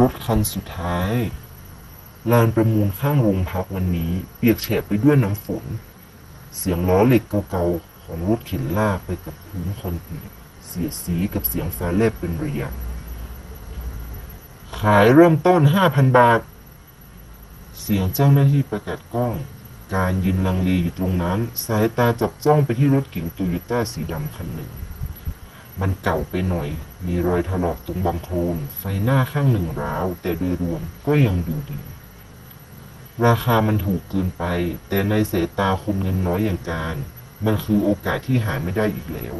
รถคันสุดท้าย ลานประมูลข้างโรงพักวันนี้ เปียกแฉะไปด้วยน้ำฝน เสียงล้อเหล็กเก่าๆของรถเข็นลากไปกับพื้นคอนกรีตเสียดสีกับเสียงฟ้าแลบเป็นระยะขายเริ่มต้น 5,000 บาท เสียงเจ้าหน้าที่ประกาศกล้อง การยืนลังเลอยู่ตรงนั้น สายตาจับจ้องไปที่รถเก๋งโตโยต้าสีดำคันหนึ่ง มันเก่าไปหน่อย มีรอยถลอกตรงบังโคลนไฟหน้าข้างหนึ่งร้าว แต่โดยรวมก็ยังดูดี ราคามันถูกเกินไป แต่ในสายตาคนเงินน้อยอย่างการ มันคือโอกาสที่หาไม่ได้อีกแล้ว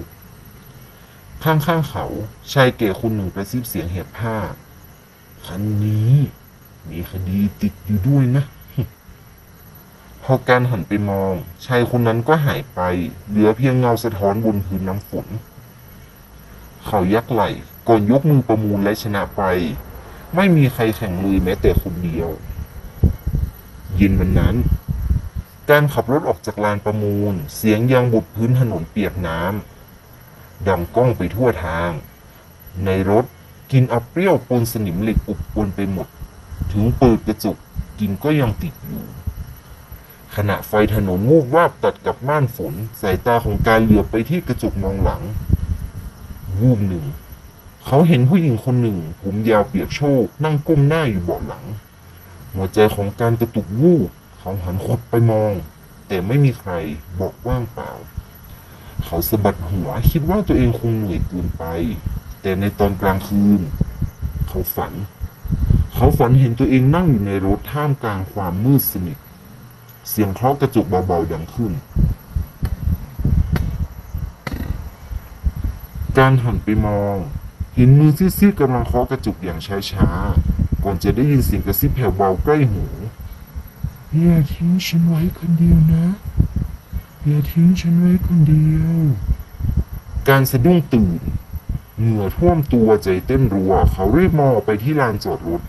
ข้างๆเขาชายแก่คนหนึ่งกระซิบเสียงแหบผ้าคันนี้ มีคดีติดอยู่ด้วยนะพอการหันไปมองชายคนนั้นก็หายไป เหลือเพียงเงาสะท้อนบนพื้นน้ำฝน เขายักไหล่ก่อนยกมือประมูลและชนะไป ไม่มีใครแข่งเลยแม้แต่คนเดียว เย็นวันนั้น การขับรถออกจากลานประมูล เสียงยางบดพื้นถนนเปียกน้ำดังก้องไปทั่วทาง ในรถกินอับเปรี้ยวปนสนิมเหล็กอุบอวนไปหมด ถึงเปิดกระจกกินก็ยังติดอยู่ ขณะไฟถนนมูกวาบตัดกับม่านฝน สายตาของการเหลือบไปที่กระจกมองหลัง วูบหนึ่ง เขาเห็นผู้หญิงคนหนึ่งผมยาวเปียกโชกนั่งก้มหน้าอยู่เบาะหลัง หัวใจของการกระตุกวูบเขาหันคดไปมอง แต่ไม่มีใครบอกว่างเปล่า เขาสะบัดหัวคิดว่าตัวเองคงเหนื่อยเกินไป แต่ในตอนกลางคืน เขาฝัน เขาฝันเห็นตัวเองนั่งอยู่ในรถท่ามกลางความมืดสนิทเสียงเคาะกระจกเบาๆดังขึ้น การหันไปมอง เห็นมือซีดๆกำลังเคาะกระจกอย่างช้าๆ ก่อนจะได้ยินเสียงกระซิบแผ่วเบาใกล้หูอย่าทิ้งฉันไว้คนเดียวนะอย่าทิ้งฉันไว้คนเดียว การสะดุ้งตื่นเหงื่อท่วมตัวใจเต้นรัว เขารีบมองไปที่ลานจอดรถ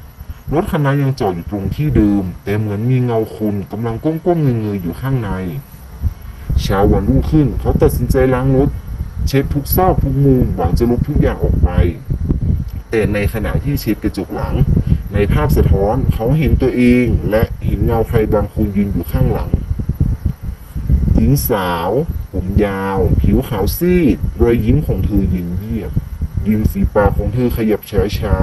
รถคันนั้นยังจอดอยู่ตรงที่เดิม แต่เหมือนมีเงาคนกำลังก้มๆเงยๆอยู่ข้างใน เช้าวันรุ่งขึ้น เขาตัดสินใจล้างรถ เช็ดทุกซอกทุกมุมหวังจะลบทุกอย่างออกไป แต่ในขณะที่เช็ดกระจกหลัง ในภาพสะท้อนเขาเห็นตัวเองและเห็นเงาใครบางคนยืนอยู่ข้างหลังหญิงสาว ผมยาว ผิวขาวซีดรอยยิ้มของเธอเย็นเยียบริมฝีปากของเธอขยับช้าช้า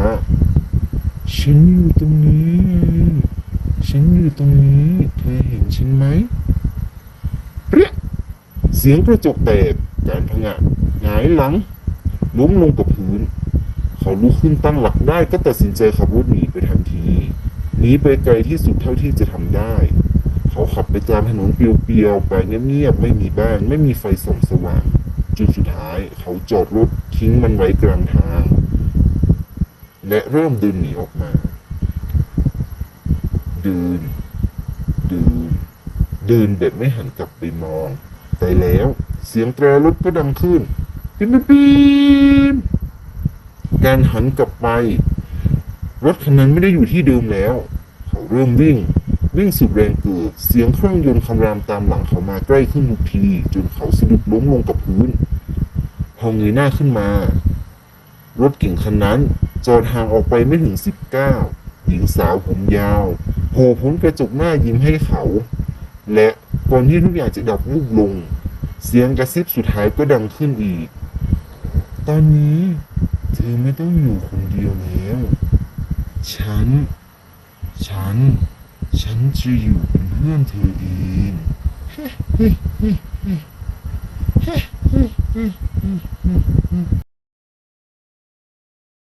ฉันอยู่ตรงนี้ ฉันอยู่ตรงนี้ เธอเห็นฉันไหมเปรี้ยเสียงกระจกแตก การพงะหงายหลังล้มลงกับพื้น เขาลุกขึ้นตั้งหลักได้ก็ตัดสินใจขับรถหนีไปทันทีหนีไปไกลที่สุดเท่าที่จะทำได้ เขาขับไปตามถนนเปลียวๆไปเงียบๆไม่มีบ้านไม่มีไฟส่องสว่างจนสุดท้ายเขาจอดรถทิ้งมันไว้กลางทาง และเริ่มเดินหนีออกมาเดินเดินเดินแบบไม่หันกลับไปมองแต่แล้ว เสียงแตรรถก็ดังขึ้นปีนปีนการหันกลับไป รถคันนั้นไม่ได้อยู่ที่เดิมแล้ว เขาเริ่มวิ่ง วิ่งสุดแรงเกิดเสียงเครื่องยนต์คำรามตามหลังเขามาใกล้ขึ้นทุกทีจนเขาสะดุดล้มลงกับพื้นพอเงยหน้าขึ้นมา รถเก่งคันนั้นจอดห่างออกไปไม่ถึงสิบเก้าหญิงสาวผมยาวโผล่พ้นกระจกหน้ายิ้มให้เขา และก่อนที่ทุกอย่างจะดับวูบลง เสียงกระซิบสุดท้ายก็ดังขึ้นอีก ตอนนี้เธอไม่ต้องอยู่คนเดียวแล้ว ฉัน ฉัน ฉันจะอยู่เป็นเพื่อนเธอเอง